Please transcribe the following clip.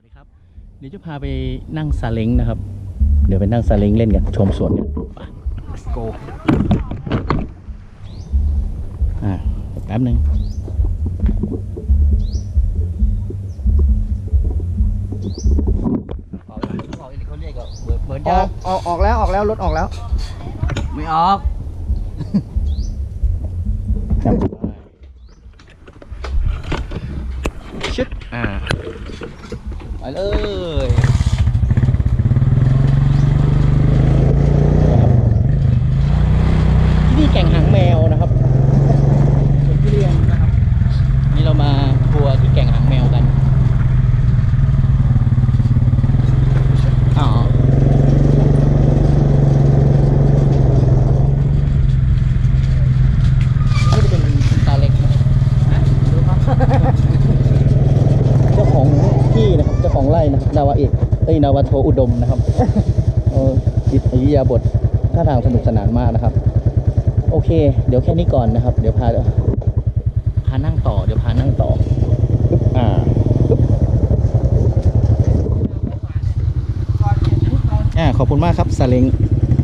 วัสดีครับ เดี๋ยวจะพาไปนั่งซาเล้งนะครับ เดี๋ยวไปนั่งซาเล้งเล่นกัน ชมสวนกันไป let's go อ่าแป๊บหนึ่งเขาเรียกก็เหมือนเหมือนอจะอกออกออกแล้วออกแล้วรถออกแล้ว ไม่ออก จับชึดอ่า ไปเลยที่นี่แก่งหางแมวนะครับสวนทุเรียนนะครับ นี่เรามาทัวร์ที่แก่งหางแมวกันอ๋อนี่ก็จะเป็นตาเล็กนะดูครับ เจ้าของที่นะครับ เจ้า ของไร่นะครับนาวาเอกเอ้ยนาวาโทอุดมนะครับเอออิทยาบทท่าทางสนุกสนานมากนะครับ โอเค เดี๋ยวแค่นี้ก่อนนะครับ เดี๋ยวพาพานั่งต่อเดี๋ยวพานั่งต่อปึ๊บอ่าปึ๊บอ่าขอบคุณมากครับซาเล้ง